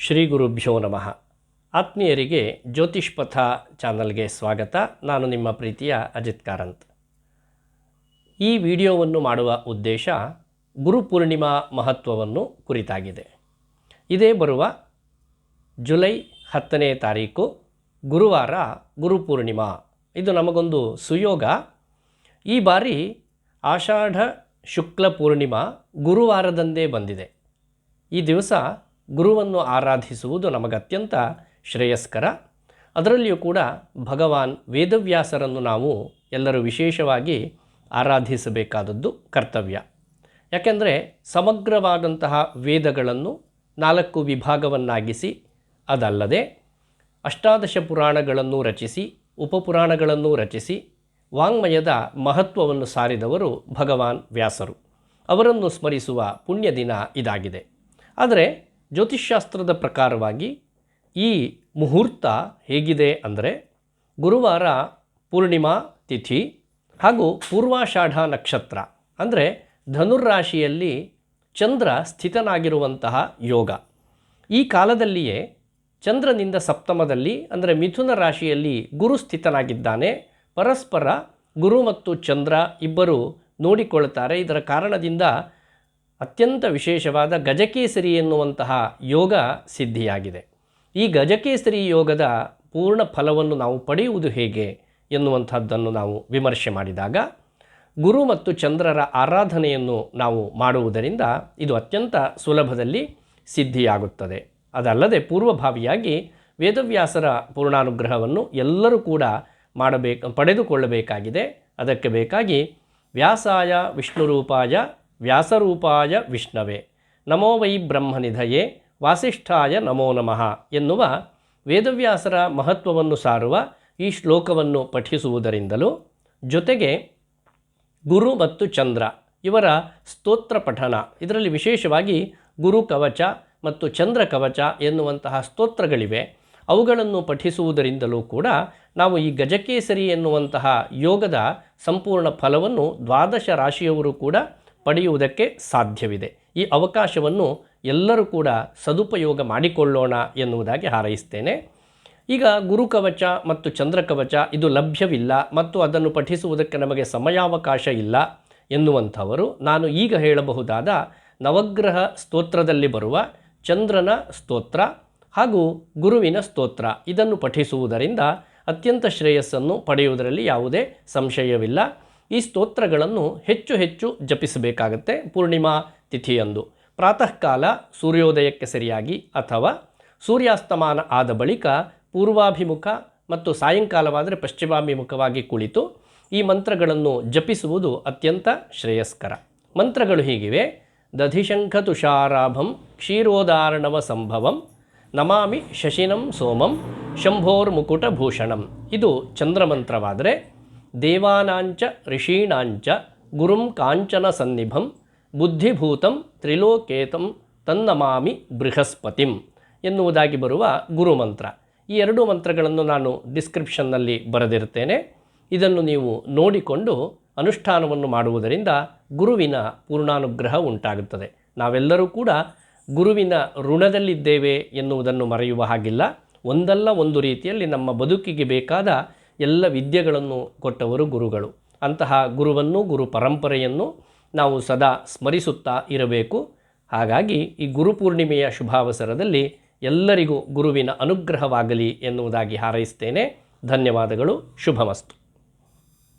ಶ್ರೀ ಗುರುಭ್ಯೋ ನಮಃ. ಆತ್ಮೀಯರಿಗೆ ಜ್ಯೋತಿಷ್ ಪಥ ಚಾನಲ್ಗೆ ಸ್ವಾಗತ. ನಾನು ನಿಮ್ಮ ಪ್ರೀತಿಯ ಅಜಿತ್ ಕಾರಂತ್. ಈ ವಿಡಿಯೋವನ್ನು ಮಾಡುವ ಉದ್ದೇಶ ಗುರುಪೂರ್ಣಿಮಾ ಮಹತ್ವವನ್ನು ಕುರಿತಾಗಿದೆ. ಇದೇ ಬರುವ ಜುಲೈ ಹತ್ತನೇ ತಾರೀಕು, ಗುರುವಾರ ಗುರುಪೂರ್ಣಿಮಾ ಇದು ನಮಗೊಂದು ಸುಯೋಗ. ಈ ಬಾರಿ ಆಷಾಢ ಶುಕ್ಲ ಪೂರ್ಣಿಮಾ ಗುರುವಾರದಂದೇ ಬಂದಿದೆ. ಈ ದಿವಸ ಗುರುವನ್ನು ಆರಾಧಿಸುವುದು ನಮಗತ್ಯಂತ ಶ್ರೇಯಸ್ಕರ. ಅದರಲ್ಲಿಯೂ ಕೂಡ ಭಗವಾನ್ ವೇದವ್ಯಾಸರನ್ನು ನಾವು ಎಲ್ಲರೂ ವಿಶೇಷವಾಗಿ ಆರಾಧಿಸಬೇಕಾದದ್ದು ಕರ್ತವ್ಯ. ಯಾಕೆಂದರೆ ಸಮಗ್ರವಾದಂತಹ ವೇದಗಳನ್ನು ನಾಲ್ಕು ವಿಭಾಗವನ್ನಾಗಿಸಿ, ಅದಲ್ಲದೆ ಅಷ್ಟಾದಶ ಪುರಾಣಗಳನ್ನು ರಚಿಸಿ, ಉಪಪುರಾಣಗಳನ್ನು ರಚಿಸಿ, ವಾಂಗ್ಮಯದ ಮಹತ್ವವನ್ನು ಸಾರಿದವರು ಭಗವಾನ್ ವ್ಯಾಸರು. ಅವರನ್ನು ಸ್ಮರಿಸುವ ಪುಣ್ಯ ದಿನ ಇದಾಗಿದೆ. ಆದರೆ ಜ್ಯೋತಿಷ್ಶಾಸ್ತ್ರದ ಪ್ರಕಾರವಾಗಿ ಈ ಮುಹೂರ್ತ ಹೇಗಿದೆ ಅಂದರೆ ಗುರುವಾರ ಪೂರ್ಣಿಮಾ ತಿಥಿ ಹಾಗೂ ಪೂರ್ವಾಷಾಢ ನಕ್ಷತ್ರ, ಅಂದರೆ ಧನುರ್ರಾಶಿಯಲ್ಲಿ ಚಂದ್ರ ಸ್ಥಿತನಾಗಿರುವಂತಹ ಯೋಗ. ಈ ಕಾಲದಲ್ಲಿಯೇ ಚಂದ್ರನಿಂದ ಸಪ್ತಮದಲ್ಲಿ, ಅಂದರೆ ಮಿಥುನ ರಾಶಿಯಲ್ಲಿ ಗುರು ಸ್ಥಿತನಾಗಿದ್ದಾನೆ. ಪರಸ್ಪರ ಗುರು ಮತ್ತು ಚಂದ್ರ ಇಬ್ಬರು ನೋಡಿಕೊಳ್ಳುತ್ತಾರೆ ಇದರ ಕಾರಣದಿಂದ ಅತ್ಯಂತ ವಿಶೇಷವಾದ ಗಜಕೇಸರಿ ಎನ್ನುವಂತಹ ಯೋಗ ಸಿದ್ಧಿಯಾಗಿದೆ. ಈ ಗಜಕೇಸರಿ ಯೋಗದ ಪೂರ್ಣ ಫಲವನ್ನು ನಾವು ಪಡೆಯುವುದು ಹೇಗೆ ಎನ್ನುವಂಥದ್ದನ್ನು ನಾವು ವಿಮರ್ಶೆ ಮಾಡಿದಾಗ, ಗುರು ಮತ್ತು ಚಂದ್ರರ ಆರಾಧನೆಯನ್ನು ನಾವು ಮಾಡುವುದರಿಂದ ಇದು ಅತ್ಯಂತ ಸುಲಭದಲ್ಲಿ ಸಿದ್ಧಿಯಾಗುತ್ತದೆ. ಅದಲ್ಲದೆ ಪೂರ್ವಭಾವಿಯಾಗಿ ವೇದವ್ಯಾಸರ ಪೂರ್ಣಾನುಗ್ರಹವನ್ನು ಎಲ್ಲರೂ ಕೂಡ ಮಾಡಬೇಕು, ಪಡೆದುಕೊಳ್ಳಬೇಕಾಗಿದೆ. ಅದಕ್ಕೆ ಬೇಕಾಗಿ ವ್ಯಾಸಾಯ, ವಿಷ್ಣುರೂಪಾಯ ವ್ಯಾಸರೂಪಾಯ ವಿಷ್ಣವೇ. ನಮೋ ವೈ ಬ್ರಹ್ಮನಿಧಯೇ, ವಾಸಿಷ್ಠಾಯ ನಮೋ ನಮಃ ಎನ್ನುವ ವೇದವ್ಯಾಸರ ಮಹತ್ವವನ್ನು ಸಾರುವ ಈ ಶ್ಲೋಕವನ್ನು ಪಠಿಸುವುದರಿಂದಲೂ ಜೊತೆಗೆ ಗುರು ಮತ್ತು ಚಂದ್ರ ಇವರ ಸ್ತೋತ್ರ ಪಠನ ಇದರಲ್ಲಿ ವಿಶೇಷವಾಗಿ ಗುರು ಕವಚ ಮತ್ತು ಚಂದ್ರ ಕವಚ ಎನ್ನುವಂತಹ ಸ್ತೋತ್ರಗಳಿವೆ. ಅವುಗಳನ್ನು ಪಠಿಸುವುದರಿಂದಲೂ ಕೂಡ ನಾವು ಈ ಗಜಕೇಸರಿ ಎನ್ನುವಂತಹ ಯೋಗದ ಸಂಪೂರ್ಣ ಫಲವನ್ನು ದ್ವಾದಶ ರಾಶಿಯವರು ಕೂಡ ಪಡೆಯುವುದಕ್ಕೆ ಸಾಧ್ಯವಿದೆ. ಈ ಅವಕಾಶವನ್ನು ಎಲ್ಲರೂ ಕೂಡ ಸದುಪಯೋಗ ಮಾಡಿಕೊಳ್ಳೋಣ ಎನ್ನುವುದಾಗಿ ಹಾರೈಸ್ತೇನೆ. ಈಗ ಗುರುಕವಚ ಮತ್ತು ಚಂದ್ರಕವಚ ಇದು ಲಭ್ಯವಿಲ್ಲ ಮತ್ತು ಅದನ್ನು ಪಠಿಸುವುದಕ್ಕೆ ನಮಗೆ ಸಮಯಾವಕಾಶ ಇಲ್ಲ ಎನ್ನುವಂಥವರು ನಾನು ಈಗ ಹೇಳಬಹುದಾದ ನವಗ್ರಹ ಸ್ತೋತ್ರದಲ್ಲಿ ಬರುವ ಚಂದ್ರನ ಸ್ತೋತ್ರ ಹಾಗೂ ಗುರುವಿನ ಸ್ತೋತ್ರ ಇದನ್ನು ಪಠಿಸುವುದರಿಂದ ಅತ್ಯಂತ ಶ್ರೇಯಸ್ಸನ್ನು ಪಡೆಯುವುದರಲ್ಲಿ ಯಾವುದೇ ಸಂಶಯವಿಲ್ಲ. ಈ ಸ್ತೋತ್ರಗಳನ್ನು ಹೆಚ್ಚು ಹೆಚ್ಚು ಜಪಿಸಬೇಕಾಗತ್ತೆ ಪೂರ್ಣಿಮಾ ತಿಥಿಯಂದು. ಪ್ರಾತಃ ಕಾಲ ಸೂರ್ಯೋದಯಕ್ಕೆ ಸರಿಯಾಗಿ ಅಥವಾ ಸೂರ್ಯಾಸ್ತಮಾನ ಆದ ಬಳಿಕ ಪೂರ್ವಾಭಿಮುಖ ಮತ್ತು ಸಾಯಂಕಾಲವಾದರೆ ಪಶ್ಚಿಮಾಭಿಮುಖವಾಗಿ ಕುಳಿತು ಈ ಮಂತ್ರಗಳನ್ನು ಜಪಿಸುವುದು ಅತ್ಯಂತ ಶ್ರೇಯಸ್ಕರ. ಮಂತ್ರಗಳು ಹೀಗಿವೆ. ದಧಿಶಂಖ ತುಷಾರಾಭಂ ಕ್ಷೀರೋದಾರಣವ ಸಂಭವಂ ನಮಾಮಿ ಶಶಿನಂ ಸೋಮಂ ಶಂಭೋರ್ಮುಕುಟಭೂಷಣಂ. ಇದು ಚಂದ್ರಮಂತ್ರವಾದರೆ ದೇವಾನಾಂಚ ಋಷೀಣಾಂಚ ಗುರುಂ ಕಾಂಚನ ಸನ್ನಿಭಂ ಬುದ್ಧಿಭೂತಂ ತ್ರಿಲೋಕೇತಂ ತನ್ನಮಾಮಿ ಬೃಹಸ್ಪತಿಂ ಎನ್ನುವುದಾಗಿ ಬರುವ ಗುರುಮಂತ್ರ. ಈ ಎರಡು ಮಂತ್ರಗಳನ್ನು ನಾನು ಡಿಸ್ಕ್ರಿಪ್ಷನ್ನಲ್ಲಿ ಬರೆದಿರುತ್ತೇನೆ ಇದನ್ನು ನೀವು ನೋಡಿಕೊಂಡು ಅನುಷ್ಠಾನವನ್ನು ಮಾಡುವುದರಿಂದ ಗುರುವಿನ ಪೂರ್ಣಾನುಗ್ರಹ ಉಂಟಾಗುತ್ತದೆ. ನಾವೆಲ್ಲರೂ ಕೂಡ ಗುರುವಿನ ಋಣದಲ್ಲಿದ್ದೇವೆ ಎನ್ನುವುದನ್ನು ಮರೆಯುವ ಹಾಗಿಲ್ಲ. ಒಂದಲ್ಲ ಒಂದು ರೀತಿಯಲ್ಲಿ ನಮ್ಮ ಬದುಕಿಗೆ ಬೇಕಾದ ಎಲ್ಲ ವಿದ್ಯೆಗಳನ್ನು ಕೊಟ್ಟವರು ಗುರುಗಳು. ಅಂತಹ ಗುರುವನ್ನು ಗುರು ಪರಂಪರೆಯನ್ನು ನಾವು ಸದಾ ಸ್ಮರಿಸುತ್ತಾ ಇರಬೇಕು. ಹಾಗಾಗಿ ಈ ಗುರುಪೂರ್ಣಿಮೆಯ ಶುಭಾವಸರದಲ್ಲಿ ಎಲ್ಲರಿಗೂ ಗುರುವಿನ ಅನುಗ್ರಹವಾಗಲಿ ಎನ್ನುವುದಾಗಿ ಹಾರೈಸ್ತೇನೆ. ಧನ್ಯವಾದಗಳು. ಶುಭಮಸ್ತು.